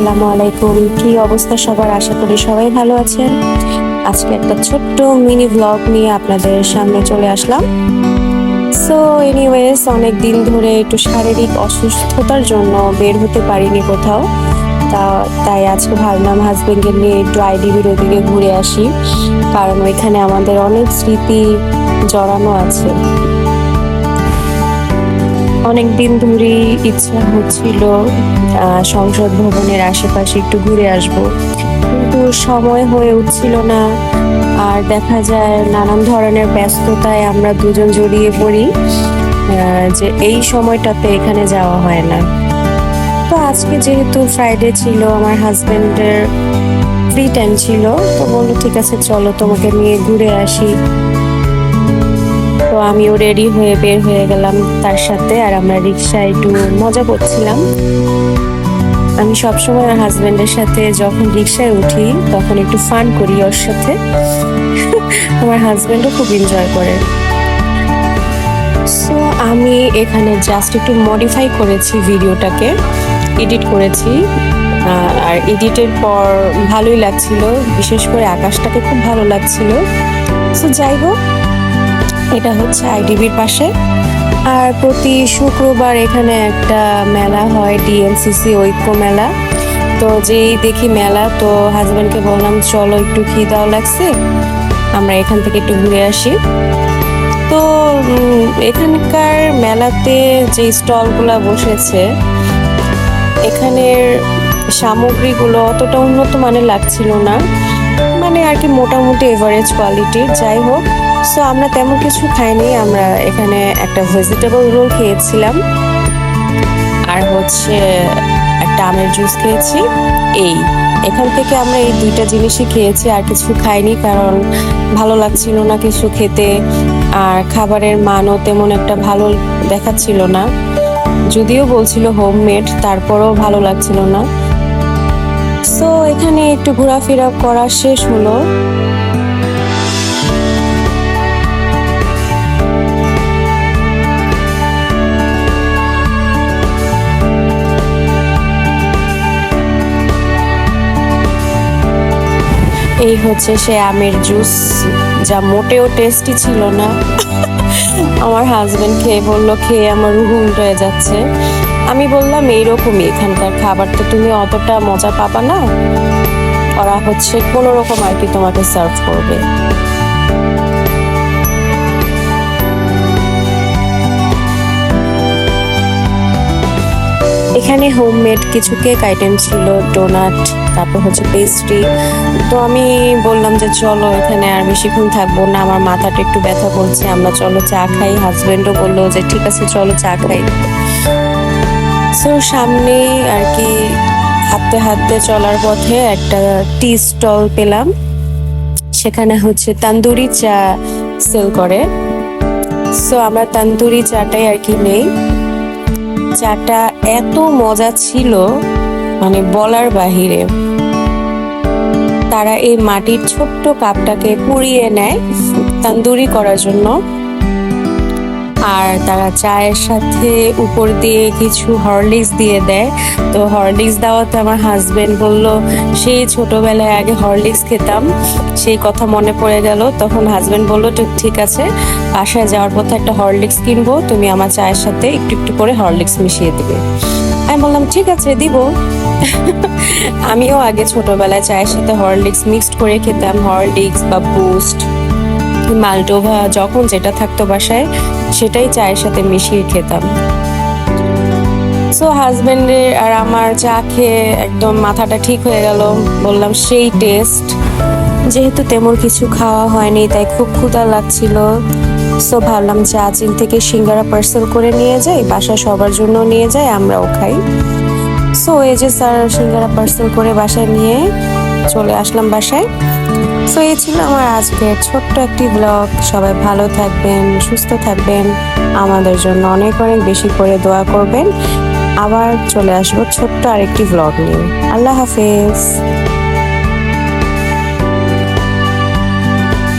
আসসালামু আলাইকুম। কি অবস্থা সবার? আশা করি সবাই ভালো আছেন। আজকে একটা ছোট্ট মিনি ব্লগ নিয়ে আপনাদের সামনে চলে আসলাম। সো এনিওয়েজ অনেক দিন ধরে একটু শারীরিক অসুস্থতার জন্য বের হতে পারিনি কোথাও। তা, তাই আজকে ভাবলাম হাজবেন্ডকে নিয়ে একটু আইডিবির ওদিকে ঘুরে আসি। কারণ ওইখানে আমাদের অনেক স্মৃতি জড়ানো আছে। অনেক দিন ধরেই ইচ্ছা হচ্ছিল সংসদ ভবনের আশেপাশে একটু ঘুরে আসব। কিন্তু সময় হয়ে উঠছিল না, আর দেখা যায় নানান ধরনের ব্যস্ততায় আমরা দুজন জড়িয়ে পড়ি যে এই সময়টাতে এখানে যাওয়া হয় না। তো আজকে যেহেতু ফ্রাইডে ছিল, আমার হাজব্যান্ডের ফ্রি টাইম ছিল, তো বলল, ঠিক আছে, চলো তোমাকে নিয়ে ঘুরে আসি। আমিও রেডি হয়ে বের হয়ে গেলাম তার সাথে, আর আমরা রিক্সায় একটু মজা করছিলাম। আমি সবসময় আমার হাজব্যান্ডের সাথে যখন রিক্সায় উঠি, তখন একটু ফান করি ওর সাথে। আমার হাজব্যান্ডও খুব এনজয় করে। সো আমি এখানে জাস্ট একটু মডিফাই করেছি ভিডিওটাকে এডিট করেছি। আর এডিটের পর ভালোই লাগছিল, বিশেষ করে আকাশটাকে খুব ভালো লাগছিল। সো যাই হোক এটা হচ্ছে আইডিবির পাশে। আর প্রতি শুক্রবার এখানে একটা মেলা হয় ডিএনসিসি ঐক্য মেলা। তো যেই দেখি মেলা, তো হাজব্যান্ডকে বললাম, চলো একটু খিদাও লাগছে, আমরা এখান থেকে একটু ঘুরে আসি। তো এখানকার মেলাতে যে স্টলগুলো বসেছে, এখানের সামগ্রীগুলো অতটা উন্নত মানের লাগছিল না। মানে আর কি মোটামুটি এভারেজ কোয়ালিটির যাই হোক। সো আমরা তেমন কিছু খাইনি, আমরা এখানে একটা ভেজিটেবল রোল খেয়েছিলাম। আর হচ্ছে একটা আমের জুস খেয়েছি। এই, এখান থেকে আমরা এই দুইটা জিনিসই খেয়েছি, আর কিছু খাইনি কারণ ভালো লাগছিল না কিছু খেতে। আর খাবারের মানও তেমন একটা ভালো দেখাচ্ছিল না। যদিও বলছিল হোমমেড তারপরেও ভালো লাগছিল না। সো এখানে একটু ঘোরাফেরা করা শেষ হলো। এই হচ্ছে সে আমের জুস, যা মোটেও টেস্টি ছিল না। আমার হাজবেন্ড খেয়ে বলল, খেয়ে আমার রুহু উল্টো হয়ে যাচ্ছে। আমি বললাম, এইরকমই এখানকার খাবার তো তুমি অতটা মজা পাবা না। ওরা হচ্ছে কোনো রকম আর কি তোমাকে সার্ভ করবে। এখানে হোমমেড কিছু কেক আইটেম ছিল ডোনাট তারপর হচ্ছে পেস্ট্রি তো আমি বললাম যে, চলো এখানে আর বেশিক্ষণ থাকব না, আমার মাথাটা একটু ব্যথা করছে, আমরা চলো চা খাই। হাজব্যান্ডও বলল যে, ঠিক আছে, চলো চা খাই। সো সামনেই আর কি হাঁটতে হাঁটতে চলার পথে একটা টি স্টল পেলাম। সেখানে হচ্ছে তান্দুরি চা সেল করে। সো আমরা তান্দুরি চাটাই আর কি নেই। চাটা এত মজা ছিল মানে বলার বাহিরে। তারা এই মাটির ছোট্ট কাপটাকে পুড়িয়ে নেয় তান্দুরি করার জন্য। আর তারা চায়ের সাথে উপর দিয়ে কিছু হরলিক্স দিয়ে দেয়। তো হরলিক্স দেওয়াতে আমার হাজবেন্ড বলল সেই ছোটবেলায় আগে হরলিক্স খেতাম, সেই কথা মনে পড়ে গেল। তখন হাজবেন্ড বলল "ঠিক- ঠিক আছে, বাসায় যাওয়ার পথে একটা হরলিক্স কিনবো, তুমি আমার চায়ের সাথে একটু একটু করে হরলিক্স মিশিয়ে দিবে। আমি বললাম, ঠিক আছে, দিব। আমিও আগে ছোটবেলায় চায়ের সাথে হরলিক্স মিক্সড করে খেতাম, হরলিক্স বা বুস্ট মালটোভা যখন যেটা থাকতো বাসায় সেটাই চায়ের সাথে মিশিয়ে খেতাম। সো হাজবেন্ডের আর আমার চা খেয়ে একদম মাথাটা ঠিক হয়ে গেল। বললাম, সেই টেস্ট যেহেতু তেমন কিছু খাওয়া হয়নি, তাই খুব ক্ষুধা লাগছিল। সো ভাবলাম চা চিন থেকে সিঙ্গারা পার্সেল করে নিয়ে যাই, বাসা সবার জন্য নিয়ে যাই, আমরাও খাই। সো এই যে স্যার সিঙ্গারা পার্সেল করে বাসায় নিয়ে চলে আসলাম বাসায়। সো এই ছিল আমার আজকের ছোট্ট একটি ব্লগ সবাই ভালো থাকবেন, সুস্থ থাকবেন। আমাদের জন্য অনেক অনেক বেশি করে দোয়া করবেন। আবার চলে আসব ছোট্ট আরেকটি ব্লগ নিয়ে। আল্লাহ হাফেজ।